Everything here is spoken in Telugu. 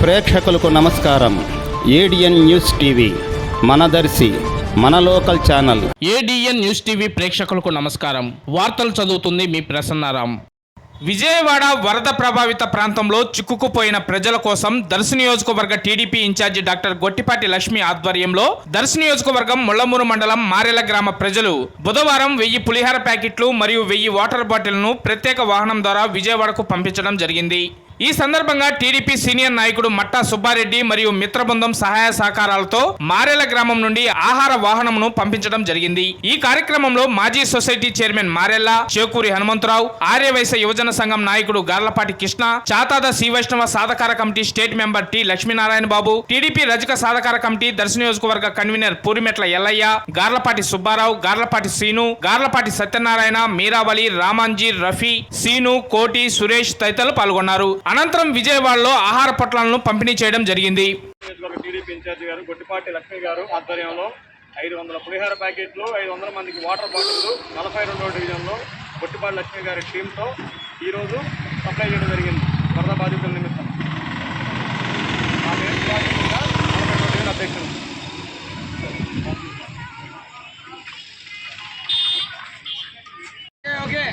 ప్రేక్షకులకు నమస్కారం. ఏడిఎన్ న్యూస్ టీవీ మనదర్శి మన local channel. ADN news TV ప్రేక్షకులకు నమస్కారం. వార్తలు చదువుతుంది మీ ప్రసన్నారాం. విజయవాడ వరద ప్రభావిత ప్రాంతంలో చిక్కుకుపోయిన ప్రజల కోసం దర్శి నియోజకవర్గ TDP incharge doctor Gottipati Lakshmi ఆధ్వర్యంలో దర్శ నియోజకవర్గం ముళ్ళమూరు మండలం మారెల గ్రామ ప్రజలు బుధవారం వెయ్యి పులిహార ప్యాకెట్లు మరియు వెయ్యి వాటర్ బాటిల్ను ప్రత్యేక వాహనం ద్వారా విజయవాడకు పంపించడం జరిగింది. ఈ సందర్భంగా టీడీపీ సీనియర్ నాయకుడు మట్టా సుబ్బారెడ్డి మరియు మిత్రబృందం సహాయ సహకారాలతో మారేల గ్రామం నుండి ఆహార వాహనంను పంపించడం జరిగింది. ఈ కార్యక్రమంలో మాజీ సొసైటీ చైర్మన్ మారెల్ల చేకూరి హనుమంతరావు ఆర్యవైశ్య యువజన సంఘం నాయకుడు Garlapati Krishna Chatada Shri Vaishnava సాధకార committee state member T Lakshminarayana Babu TDP రజక సాధకార కమిటీ దర్శన నియోజకవర్గ కన్వీనర్ పూరిమెట్ల ఎల్లయ్య గార్లపాటి సుబ్బారావు గార్లపాటి శ్రీను గార్లపాటి సత్యనారాయణ మీరావళి రామాంజీ రఫీ సీను కోటి సురేష్ తదితరులు పాల్గొన్నారు. అనంతరం విజయవాడలో ఆహార పొట్లాలను పంపిణీ చేయడం జరిగింది. నియోజకవర్గ టీడీపీ ఇన్ఛార్జి గారు గొట్టిపాటి లక్ష్మి గారు ఆధ్వర్యంలో ఐదు వందల పులిహార ప్యాకెట్లు ఐదు వందల మందికి వాటర్ బాటిల్లు నలభై రెండవ డివిజన్లో గొట్టిపాటి లక్ష్మి గారి టీంతో ఈరోజు సప్లై చేయడం జరిగింది. వరద బాధితుల నిమిత్తం. అధ్యక్షుడు ఓకే.